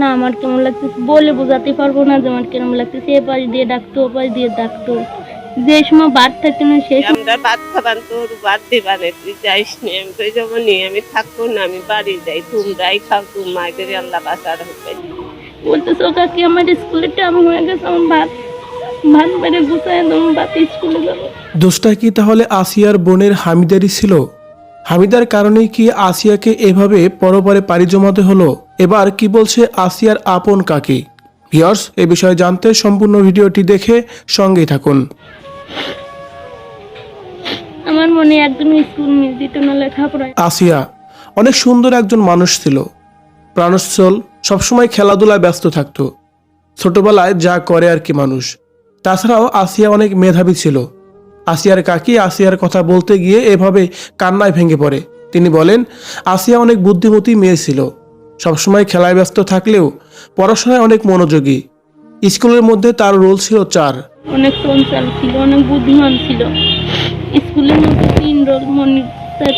না আমার কেমন লাগতেছে? বলে বোঝাতে পারব না যে আমার কেমন লাগতেছে। এ পাশ দিয়ে ডাকতো ও পাশ দিয়ে ডাকতো। যে সময় বার থাকতো না সময় আমরা ভাত খাবান তোর বাদ দিবানে তুই যাইস নি আমি তো যেমন আমি থাকব না আমি বাড়ি যাই তোমরাই খাও তোমায় করে আল্লাহ বাসার হবে। বলতেছে ও কাকি আমার স্কুলে টাইম হয়ে গেছে আমার ভাত ভাত বেড়ে দেবো ভাত স্কুলে যাব। দোষটা কি তাহলে আসিয়ার বোনের হামিদারই ছিল? হামিদার কারণেই কি আসিয়াকে এভাবে পরপরে পাড়ি জমাতে হলো? এবার কি বলছে আসিয়ার আপন কাকি? ভিওর্স এ বিষয়ে জানতে সম্পূর্ণ ভিডিওটি দেখে সঙ্গেই থাকুন। আমার মনে একদম স্কুল মিস দিত না লেখাপড়ায়। আসিয়া অনেক সুন্দর একজন মানুষ ছিল। প্রাণোচ্ছল সবসময় খেলাধুলায় ব্যস্ত থাকতো। ছোটবেলায় যা করে আর কি মানুষ। তাছাড়াও আসিয়া অনেক মেধাবী ছিল। আসিয়ার কাকি আসিয়ার কথা বলতে গিয়ে এভাবে কান্নায় ভেঙে পড়ে। তিনি বলেন আসিয়া অনেক বুদ্ধিমতী মেয়ে ছিল। সবসময় খেলায় ব্যস্ত থাকলেও পড়াশোনায় অনেক মনোযোগী। স্কুলের মধ্যে তার রোল ছিল চার। অনেক চঞ্চল ছিল অনেক বুদ্ধিমান ছিল। স্কুলের মধ্যে তিন রোল মনে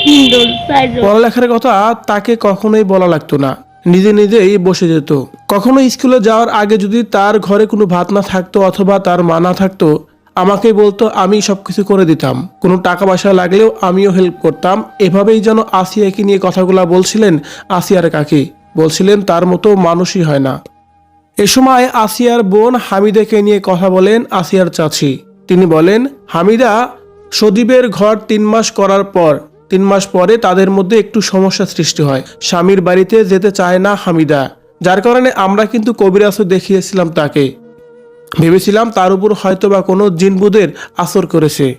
তিন রোল চার রোল পড়ালেখার কথা তাকে কখনোই বলা লাগতো না। নিজে নিজেই বসে যেত। কখনো স্কুলে যাওয়ার আগে যদি তার ঘরে কোনো ভাত না থাকতো অথবা তার মা না থাকতো আমাকে বলতো আমি সবকিছু করে দিতাম। কোনো টাকা পয়সা লাগলেও আমিও হেল্প করতাম। এভাবেই যেন আসিয়াকে নিয়ে কথাগুলা বলছিলেন আসিয়ার কাকি। বলছিলেন, তার মতো মানুষই হয় না। এ সময় আসিয়ার বোন হামিদাকে নিয়ে কথা বলেন আসিয়ার চাচি। তিনি বলেন, হামিদা, সদীপের ঘর তিন মাস করার পর, তিন মাস পরে তাদের মধ্যে একটু সমস্যা সৃষ্টি হয়। স্বামীর বাড়িতে যেতে চায় না হামিদা। যার কারণে আমরা কিন্তু কবিরাজও দেখিয়েছিলাম তাকে। ভেবেছিলাম তার উপর হয়তো বা কোনো জিনবুদের আসর করেছে।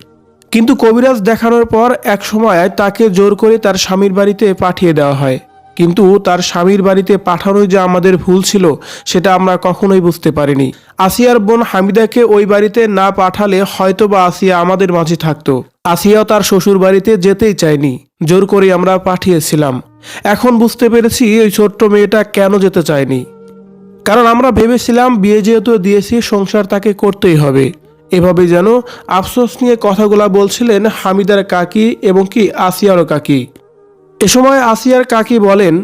কিন্তু কবিরাজ দেখানোর পর এক সময় তাকে জোর করে তার স্বামীর বাড়িতে পাঠিয়ে দেওয়া হয়। কিন্তু তার স্বামীর বাড়িতে পাঠানোই যে আমাদের ভুল ছিল, সেটা আমরা কখনোই বুঝতে পারিনি। আসিয়ার বোন হামিদাকে ওই বাড়িতে না পাঠালে হয়তো বা আসিয়া আমাদের মাঝে থাকতো। আসিয়াও তার শ্বশুর বাড়িতে যেতেই চায়নি। জোর করে আমরা পাঠিয়েছিলাম। এখন বুঝতে পেরেছি ওই ছোট্ট মেয়েটা কেন যেতে চায়নি। কারণ আমরা ভেবেছিলাম বিয়ে যেহেতু দিয়েছি, সংসার তাকে করতেই হবে। এভাবে যেন আফসোস নিয়ে কথাগুলা বলছিলেন হামিদার কাকি এবং কি আসিয়ারও কাকি। এ সময় আসিয়ার কাকি বলেন,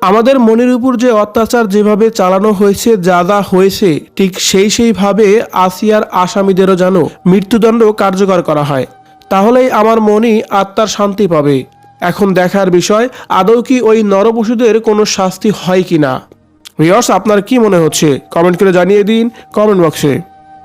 আমাদের মনের উপর যে অত্যাচার যেভাবে চালানো হয়েছে, যা যা হয়েছে, ঠিক সেই সেইভাবে আসিয়ার আসামিদেরও যেন মৃত্যুদণ্ড কার্যকর করা হয়। তাহলেই আমার মনই আত্মার শান্তি পাবে। এখন দেখার বিষয়, আদৌ কি ওই নরপশুদের কোনো শাস্তি হয় কি না ভিওর্স আপনার কি মনে হচ্ছে? কমেন্ট করে জানিয়ে দিন কমেন্ট বক্সে।